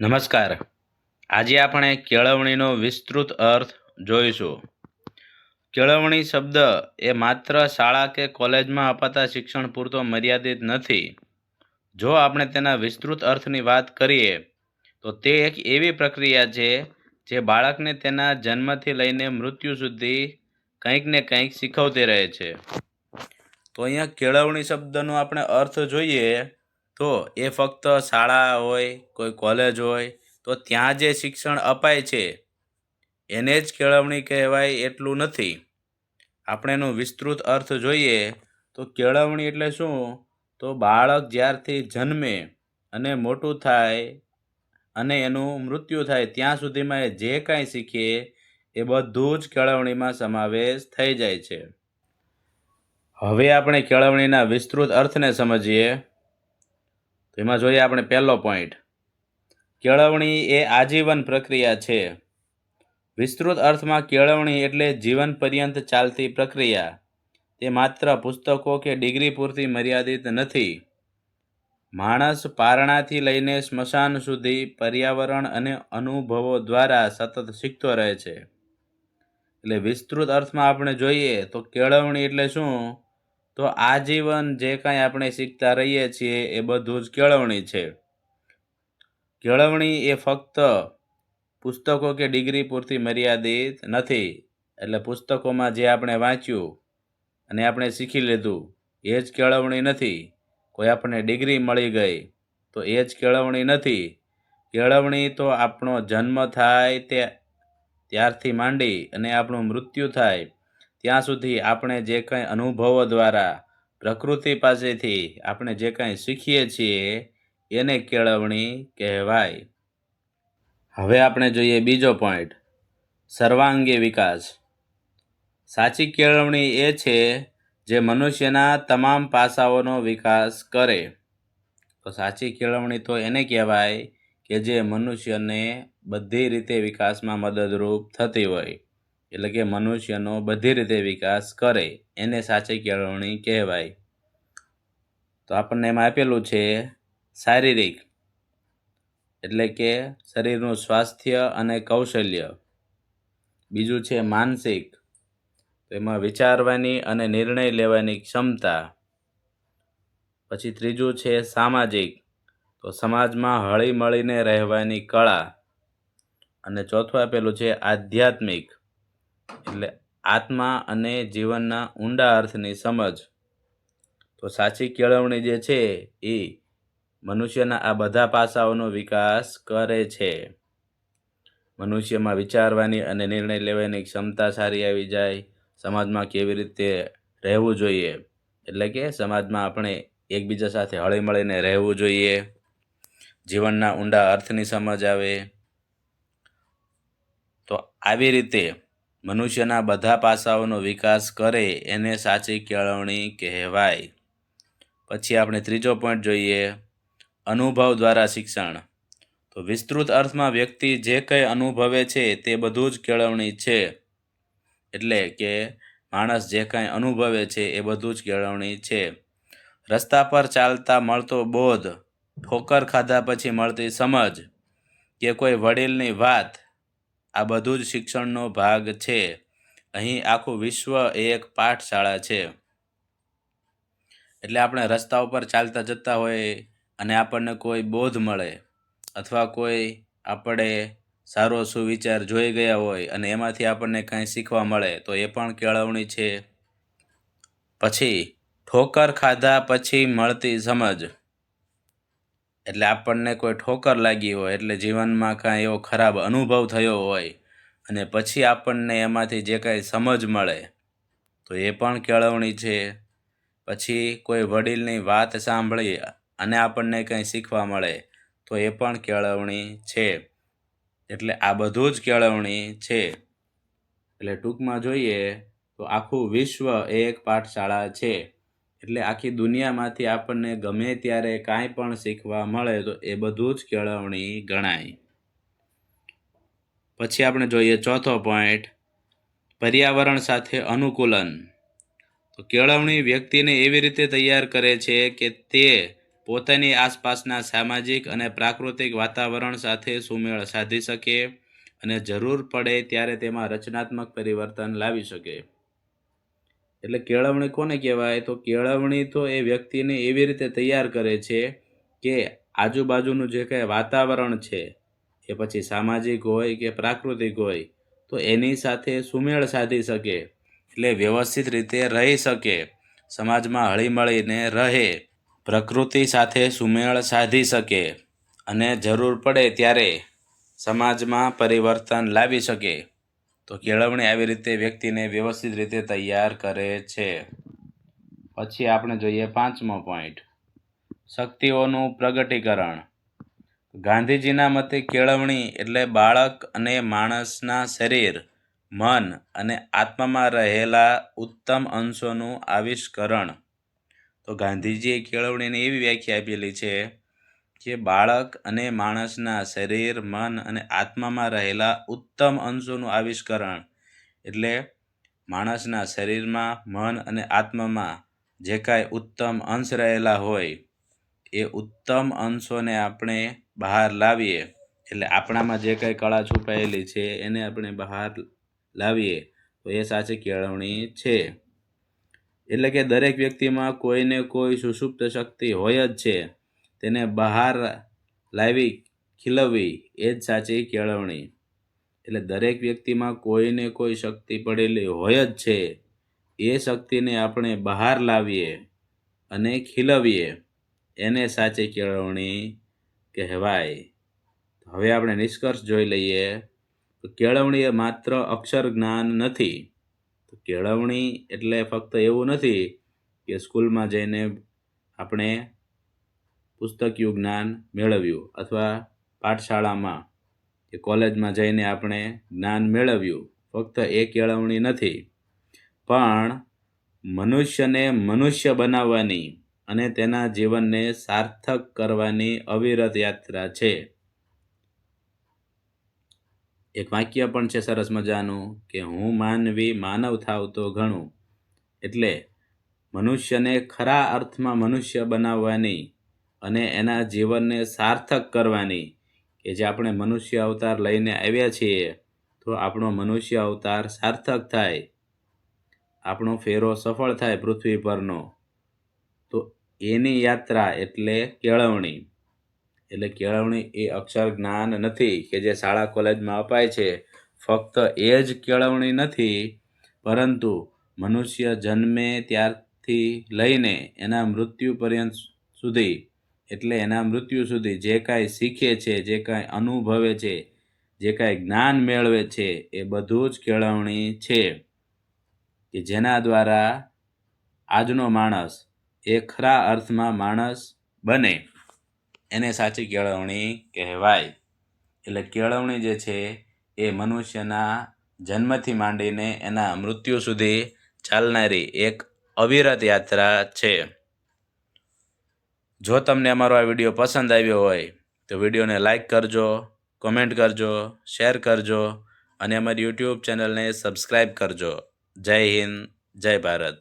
નમસ્કાર. આજે આપણે કેળવણીનો વિસ્તૃત અર્થ જોઈશું. કેળવણી શબ્દ એ માત્ર શાળા કે કોલેજમાં અપાતા શિક્ષણ પૂરતો મર્યાદિત નથી. જો આપણે તેના વિસ્તૃત અર્થની વાત કરીએ, તો તે એક એવી પ્રક્રિયા છે જે બાળકને તેના જન્મથી લઈને મૃત્યુ સુધી કંઈક ને કંઈક શીખવતી રહે છે. તો અહીંયા કેળવણી શબ્દનો આપણે અર્થ જોઈએ તો એ ફક્ત શાળા હોય, કોઈ કોલેજ હોય, તો ત્યાં જે શિક્ષણ અપાય છે, એને જ કેળવણી કહેવાય એટલું નથી. આપણે એનું વિસ્તૃત અર્થ જોઈએ, તો કેળવણી એટલે શું? તો બાળક જ્યારથી જન્મે અને મોટું થાય અને એનું મૃત્યુ થાય, ત્યાં સુધીમાં એ જે કાંઈ શીખે, એ બધું જ કેળવણીમાં સમાવેશ થઈ જાય છે. હવે આપણે કેળવણીના વિસ્તૃત અર્થને સમજીએ. તો એમાં જોઈએ આપણે પહેલો પોઈન્ટ કેળવણી એ આજીવન પ્રક્રિયા છે. વિસ્તૃત અર્થમાં કેળવણી એટલે જીવન પર્યંત ચાલતી પ્રક્રિયા. તે માત્ર પુસ્તકો કે ડિગ્રી પૂરતી મર્યાદિત નથી. માણસ પારણાથી લઈને સ્મશાન સુધી પર્યાવરણ અને અનુભવો દ્વારા સતત શીખતો રહે છે. એટલે વિસ્તૃત અર્થમાં આપણે જોઈએ તો કેળવણી એટલે શું? તો આજીવન જે કાંઈ આપણે શીખતા રહીએ છીએ એ બધું જ કેળવણી છે. કેળવણી એ ફક્ત પુસ્તકો કે ડિગ્રી પૂરતી મર્યાદિત નથી, એટલે પુસ્તકોમાં જે આપણે વાંચ્યું અને આપણે શીખી લીધું એ જ કેળવણી નથી. કોઈ આપણને ડિગ્રી મળી ગઈ તો એ જ કેળવણી નથી. કેળવણી તો આપણો જન્મ થાય તે, ત્યારથી માંડી અને આપણું મૃત્યુ થાય. ત્યાં સુધી આપણે જે કંઈ અનુભવો દ્વારા પ્રકૃતિ પાસેથી આપણે જે કંઈ શીખીએ છીએ, એને કેળવણી કહેવાય. હવે આપણે જોઈએ બીજો પોઈન્ટ સર્વાંગી વિકાસ. સાચી કેળવણી એ છે જે મનુષ્યના તમામ પાસાઓનો વિકાસ કરે. તો સાચી કેળવણી તો એને કહેવાય કે જે મનુષ્યને બધી રીતે વિકાસમાં મદદરૂપ થતી હોય. એટલે કે મનુષ્યનો બધી રીતે વિકાસ કરે, એને સાચી કેળવણી કહેવાય. તો આપણને એમાં આપેલું છે, શારીરિક એટલે કે શરીરનું સ્વાસ્થ્ય અને કૌશલ્ય. બીજું છે માનસિક. તો એમાં વિચારવાની અને નિર્ણય લેવાની ક્ષમતા. પછી ત્રીજું છે સામાજિક. તો સમાજમાં હળી મળીને રહેવાની કળા. અને ચોથું આપેલું છે આધ્યાત્મિક. એટલે આત્મા અને જીવનના ઊંડા અર્થની સમજ. તો સાચી કેળવણી જે છે એ મનુષ્યના આ બધા પાસાઓનો વિકાસ કરે છે. મનુષ્યમાં વિચારવાની અને નિર્ણય લેવાની ક્ષમતા સારી આવી જાય. સમાજમાં કેવી રીતે રહેવું જોઈએ? એટલે કે સમાજમાં આપણે એકબીજા સાથે હળી મળીને રહેવું જોઈએ. જીવનના ઊંડા અર્થની સમજ આવે. તો આવી રીતે મનુષ્યના બધા પાસાઓનો વિકાસ કરે એને સાચી કેળવણી કહેવાય. પછી આપણે ત્રીજો પોઈન્ટ જોઈએ, અનુભવ દ્વારા શિક્ષણ. તો વિસ્તૃત અર્થમાં વ્યક્તિ જે કંઈ અનુભવે છે તે બધું જ કેળવણી છે. એટલે કે માણસ જે કાંઈ અનુભવે છે એ બધું જ કેળવણી છે. રસ્તા પર ચાલતા મળતો બોધ, ઠોકર ખાધા પછી મળતી સમજ કે કોઈ વડીલની વાત આ બધું જ શિક્ષણનો ભાગ છે. અહીં આખું વિશ્વ એક પાઠશાળા છે. એટલે આપણે રસ્તા ઉપર ચાલતા જતા હોય અને આપણને કોઈ બોધ મળે અથવા કોઈ આપણે સારો સુવિચાર જોઈ ગયા હોય અને એમાંથી આપણને કાંઈ શીખવા મળે તો એ પણ કેળવણી છે. પછી ઠોકર ખાધા પછી મળતી સમજ. એટલે આપણને કોઈ ઠોકર લાગી હોય, એટલે જીવનમાં કાંઈ એવો ખરાબ અનુભવ થયો હોય અને પછી આપણને એમાંથી જે કાંઈ સમજ મળે, તો એ પણ કેળવણી છે. પછી કોઈ વડીલની વાત સાંભળી અને આપણને કંઈ શીખવા મળે, તો એ પણ કેળવણી છે. એટલે આ બધું જ કેળવણી છે. એટલે ટૂંકમાં જોઈએ તો આખું વિશ્વ એક પાઠશાળા છે. એટલે આખી દુનિયામાંથી આપણને ગમે ત્યારે કાંઈ પણ શીખવા મળે તો એ બધું જ કેળવણી ગણાય. પછી આપણે જોઈએ ચોથો પોઈન્ટ પર્યાવરણ સાથે અનુકૂલન. તો કેળવણી વ્યક્તિને એવી રીતે તૈયાર કરે છે કે તે પોતાની આસપાસના સામાજિક અને પ્રાકૃતિક વાતાવરણ સાથે સુમેળ સાધી શકે અને જરૂર પડે ત્યારે તેમાં રચનાત્મક પરિવર્તન લાવી શકે. એટલે કેળવણી કોને કહેવાય? તો કેળવણી તો એ વ્યક્તિને એવી રીતે તૈયાર કરે છે કે આજુબાજુનું જે કંઈ વાતાવરણ છે, એ પછી સામાજિક હોય કે પ્રાકૃતિક હોય, તો એની સાથે સુમેળ સાધી શકે, એટલે વ્યવસ્થિત રીતે રહી શકે, સમાજમાં હળીમળીને રહે, પ્રકૃતિ સાથે સુમેળ સાધી શકે અને જરૂર પડે ત્યારે સમાજમાં પરિવર્તન લાવી શકે. તો કેળવણી આવી રીતે વ્યક્તિને વ્યવસ્થિત રીતે તૈયાર કરે છે. પછી આપણે જોઈએ પાંચમો પોઈન્ટ શક્તિઓનું પ્રગટીકરણ. ગાંધીજીના મતે કેળવણી એટલે બાળક અને માણસના શરીર, મન અને આત્મામાં રહેલા ઉત્તમ અંશોનું આવિષ્કરણ. તો ગાંધીજીએ કેળવણીને એવી વ્યાખ્યા આપેલી છે કે બાળક અને માણસના શરીર, મન અને આત્મામાં રહેલા ઉત્તમ અંશોનું આવિષ્કરણ. એટલે માણસના શરીરમાં, મન અને આત્મામાં જે કાંઈ ઉત્તમ અંશ રહેલા હોય, એ ઉત્તમ અંશોને આપણે બહાર લાવીએ. એટલે આપણામાં જે કાંઈ કળા છુપાયેલી છે, એને આપણે બહાર લાવીએ, તો એ સાચી કેળવણી છે. એટલે કે દરેક વ્યક્તિમાં કોઈને કોઈ સુષુપ્ત શક્તિ હોય જ છે. તેને બહાર લાવી ખીલવવી, એ જ સાચી કેળવણી. એટલે દરેક વ્યક્તિમાં કોઈને કોઈ શક્તિ પડેલી હોય જ છે. એ શક્તિને આપણે બહાર લાવીએ અને ખીલવીએ. એને સાચી કેળવણી કહેવાય. હવે આપણે નિષ્કર્ષ જોઈ લઈએ તો કેળવણી એ માત્ર અક્ષર જ્ઞાન નથી. તો કેળવણી એટલે ફક્ત એવું નથી કે સ્કૂલમાં જઈને આપણે પુસ્તકિયું જ્ઞાન મેળવ્યું અથવા પાઠશાળામાં કે કોલેજમાં જઈને આપણે જ્ઞાન મેળવ્યું. ફક્ત એ કેળવણી નથી, પણ મનુષ્યને મનુષ્ય બનાવવાની અને તેના જીવનને સાર્થક કરવાની અવિરત યાત્રા છે. એક વાક્ય પણ છે સરસ મજાનું કે હું માનવી માનવ થાવ તો ઘણું. એટલે મનુષ્યને ખરા અર્થમાં મનુષ્ય બનાવવાની અને એના જીવનને સાર્થક કરવાની કે જે આપણે મનુષ્ય અવતાર લઈને આવ્યા છીએ, તો આપણો મનુષ્ય અવતાર સાર્થક થાય. આપણો ફેરો સફળ થાય પૃથ્વી પરનો. તો એની યાત્રા એટલે કેળવણી. એટલે કેળવણી એ અક્ષર જ્ઞાન નથી કે જે શાળા કોલેજમાં અપાય છે. ફક્ત એ જ કેળવણી નથી, પરંતુ મનુષ્ય જન્મે ત્યારથી લઈને એના મૃત્યુ પર્યંત સુધી એટલે એના મૃત્યુ સુધી જે કાંઈ શીખે છે, જે કાંઈ અનુભવે છે, જે કાંઈ જ્ઞાન મેળવે છે, એ બધું જ કેળવણી છે કે જેના દ્વારા આજનો માણસ એ ખરા અર્થમાં માણસ બને. એને સાચી કેળવણી કહેવાય. એટલે કેળવણી જે છે, એ મનુષ્યના જન્મથી માંડીને એના મૃત્યુ સુધી ચાલનારી એક અવિરત યાત્રા છે. જો તમને અમારો આ વીડિયો પસંદ આવ્યો હોય, તો વિડીયોને લાઇક કરજો કોમેન્ટ કરજો શેર કરજો, અને અમારી યુટ્યુબ ચેનલને સબસ્ક્રાઈબ કરજો. જય હિન્દ, જય ભારત.